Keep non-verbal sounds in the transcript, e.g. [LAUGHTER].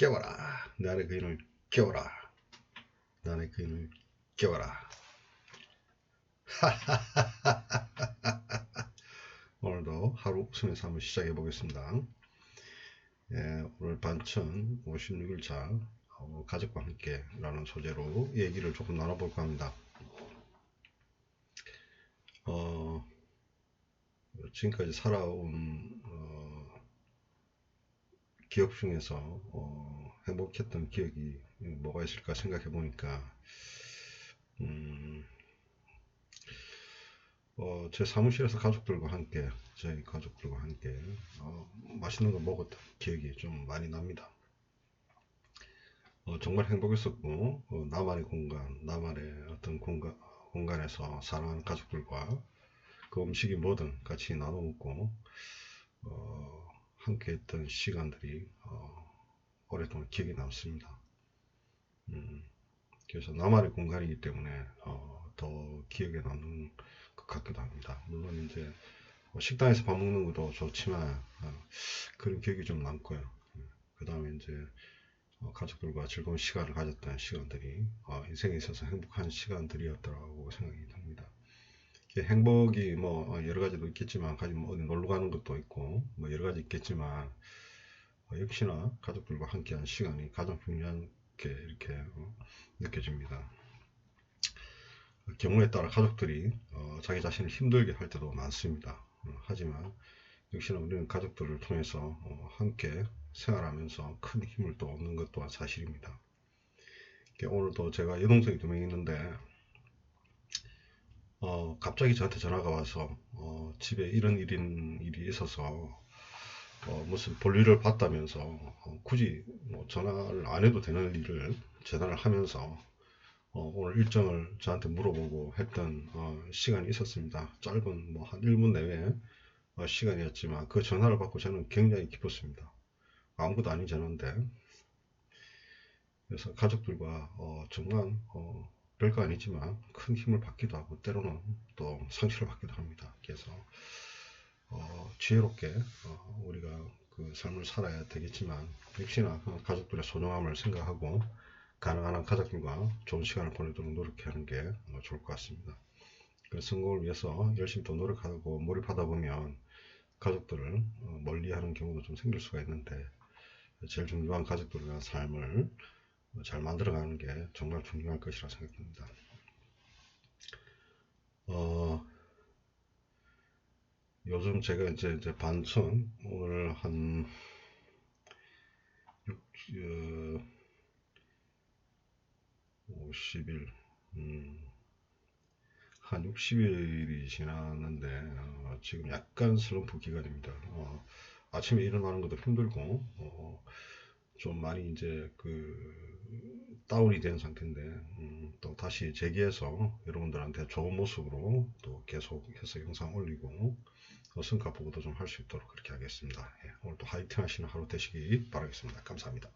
깨워라. 내 안의 그인을 깨워라. 내 안의 그인을 깨워라. [LAUGHS] 오늘도 하루 웃으면서 한번 시작해 보겠습니다. 예, 오늘 반천 56일차 어, 가족과 함께 라는 소재로 얘기를 조금 나눠볼까 합니다. 어, 지금까지 살아온 어, 기억 중에서 어, 행복했던 기억이 뭐가 있을까 생각해 보니까 음, 어, 제 사무실에서 가족들과 함께 저희 가족들과 함께 어, 맛있는 거 먹었던 기억이 좀 많이 납니다. 어, 정말 행복했었고 어, 나만의 공간, 나만의 어떤 공간, 공간에서 사랑하는 가족들과 그 음식이 뭐든 같이 나눠 먹고 어, 함께 했던 시간들이 어, 오랫동안 기억에 남습니다. 음, 그래서 나만의 공간이기 때문에 어, 더 기억에 남는 것 같기도 합니다. 물론 이제 뭐 식당에서 밥 먹는 것도 좋지만 어, 그런 기억이 좀 남고요. 그 다음에 이제 어, 가족들과 즐거운 시간을 가졌던 시간들이 어, 인생에 있어서 행복한 시간들이었더라고 생각이 듭니다. 행복이 뭐 어, 여러 가지도 있겠지만 가지 뭐 어디 놀러 가는 것도 있고 뭐 여러 가지 있겠지만 어, 역시나 가족들과 함께한 시간이 가장 중요하게 이렇게 어, 느껴집니다. 경우에 따라 가족들이 자기 자신을 힘들게 할 때도 많습니다. 하지만 역시나 우리는 가족들을 통해서 함께 생활하면서 큰 힘을 또 얻는 것 또한 사실입니다. 오늘도 제가 여동생이 두 명 있는데 어, 갑자기 저한테 전화가 와서 어, 집에 이런 일인 일이 있어서 어, 무슨 볼일을 봤다면서 어, 굳이 뭐 전화를 안 해도 되는 일을 전화를 하면서 어, 오늘 일정을 저한테 물어보고 했던 어, 시간이 있었습니다. 짧은 뭐 한 1분 내외 어, 시간이었지만 그 전화를 받고 저는 굉장히 기뻤습니다. 아무것도 아닌 전화인데 그래서 가족들과 어, 정말 어, 별거 아니지만 큰 힘을 받기도 하고 때로는 또 상처를 받기도 합니다. 그래서 어, 지혜롭게 어, 우리가 그 삶을 살아야 되겠지만 역시나 그 가족들의 소중함을 생각하고 가능한 한 가족들과 좋은 시간을 보내도록 노력하는 게 어, 좋을 것 같습니다. 그 성공을 위해서 열심히 또 노력하고 몰입하다 보면 가족들을 어, 멀리하는 경우도 좀 생길 수가 있는데 제일 중요한 가족들과 삶을 잘 만들어가는 게 정말 중요할 것이라 생각합니다. 어, 요즘 제가 이제, 이제 반천 오늘 한 6, 어, 50일, 음, 한 60일이 지났는데, 어, 지금 약간 슬럼프 기간입니다. 어, 아침에 일어나는 것도 힘들고, 어, 좀 많이 이제 그 다운이 된 상태인데 음, 또 다시 재기해서 여러분들한테 좋은 모습으로 또 계속해서 영상 올리고 어, 성과 보고도 좀 할 수 있도록 그렇게 하겠습니다. 예, 오늘 또 화이팅 하시는 하루 되시기 바라겠습니다. 감사합니다.